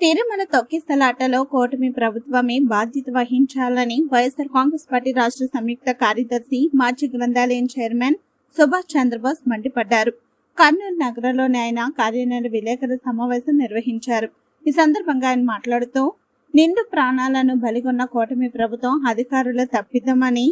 తిరుమల తొక్కిసలాటలో కూటమి ప్రభుత్వమే బాధ్యత వహించాలని వైఎస్ఆర్ కాంగ్రెస్ పార్టీ రాష్ట్ర సంయుక్త కార్యదర్శి మాజీ గ్రంథాలయం చైర్మన్ సుభాష్ చంద్రబోస్ మండిపడ్డారు. కర్నూలు నగరంలోని ఆయన కార్యాలయ విలేకరుల సమావేశం నిర్వహించారు. ఈ సందర్భంగా ఆయన మాట్లాడుతూ నిండు ప్రాణాలను బలిగొన్న కూటమి ప్రభుత్వం అధికారుల తప్పిదమని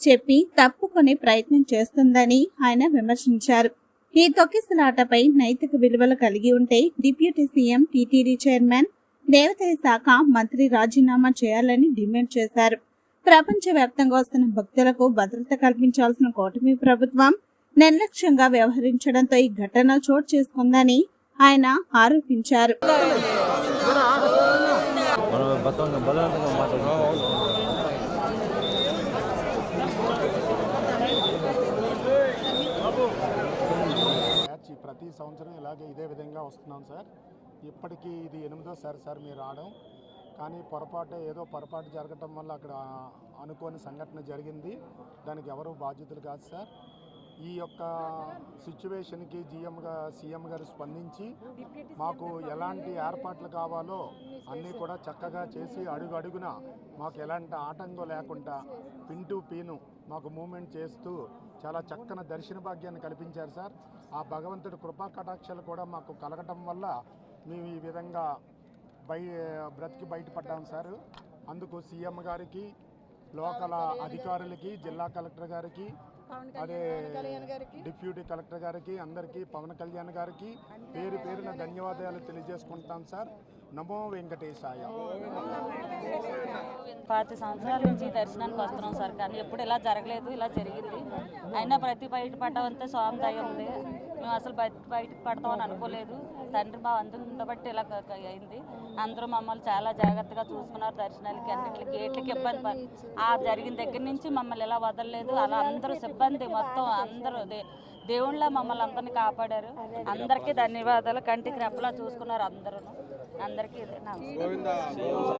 చెప్పి తప్పుకునే ప్రయత్నం చేస్తుందని ఆయన విమర్శించారు. ఈ తొక్కిసలాటపై నైతిక విలువలు కలిగి ఉంటే డిప్యూటీ సీఎం టీటీడీ చైర్మన్ దేవాదాయ శాఖ మంత్రి రాజీనామా చేయాలని డిమాండ్ చేశారు. ప్రపంచవ్యాప్తంగా వస్తున్న భక్తులకు భద్రత కల్పించాల్సిన కూటమి ప్రభుత్వం నిర్లక్ష్యంగా వ్యవహరించడంతో ఈ ఘటన చోటు చేసుకుందని ఆయన ఆరోపించారు. ప్రతి సంవత్సరం ఇలాగే ఇదే విధంగా వస్తున్నాం సార్. ఇప్పటికీ ఇది ఎనిమిదోసారి సార్ మీరు రావడం. కానీ పొరపాటు ఏదో పొరపాటు జరగటం వల్ల అక్కడ అనుకోని సంఘటన జరిగింది. దానికి ఎవరు బాధ్యతలు కాదు సార్. ఈ యొక్క సిచ్యువేషన్కి జిఎంగా సీఎం గారు స్పందించి మాకు ఎలాంటి ఏర్పాట్లు కావాలో అన్నీ కూడా చక్కగా చేసి అడుగు అడుగున మాకు ఎలాంటి ఆటంకం లేకుండా పిన్ టు పీను మాకు మూమెంట్ చేస్తూ చాలా చక్కని దర్శన భాగ్యాన్ని కల్పించారు సార్. ఆ భగవంతుడి కృపా కటాక్షాలు కూడా మాకు కలగటం వల్ల మేము ఈ విధంగా బయ బ్రతికి బయటపడ్డాం సార్. అందుకు సీఎం గారికి లోకల్ అధికారులకి జిల్లా కలెక్టర్ గారికి అదే డిప్యూటీ కలెక్టర్ గారికి అందరికీ పవన్ కళ్యాణ్ గారికి పేరు పేరున ధన్యవాదాలు తెలియజేసుకుంటాం సార్. నమో వెంకటేశాయ. పాతి సంవత్సరాల నుంచి దర్శనానికి వస్తున్నాం సార్ కానీ ఎప్పుడు ఇలా జరగలేదు ఇలా జరిగింది. అయినా ప్రతి బయట పడ్డామంతే స్వామి దయ ఉంది. మేము అసలు బయట బయటకు పడతామని అనుకోలేదు. తండ్రి మా అందరం ఉండబట్టి ఇలా అయింది. అందరూ మమ్మల్ని చాలా జాగ్రత్తగా చూసుకున్నారు దర్శనాలకి అన్నిటికి గేట్లకి ఇబ్బంది ఆ జరిగిన దగ్గర నుంచి మమ్మల్ని ఇలా వదలలేదు అలా అందరూ సిబ్బంది మొత్తం అందరూ దే దేవుళ్ళ మమ్మల్ని అందరిని కాపాడారు. అందరికీ ధన్యవాదాలు. కంటికి రెప్పలా చూసుకున్నారు అందరూ అందరికీ ఇదే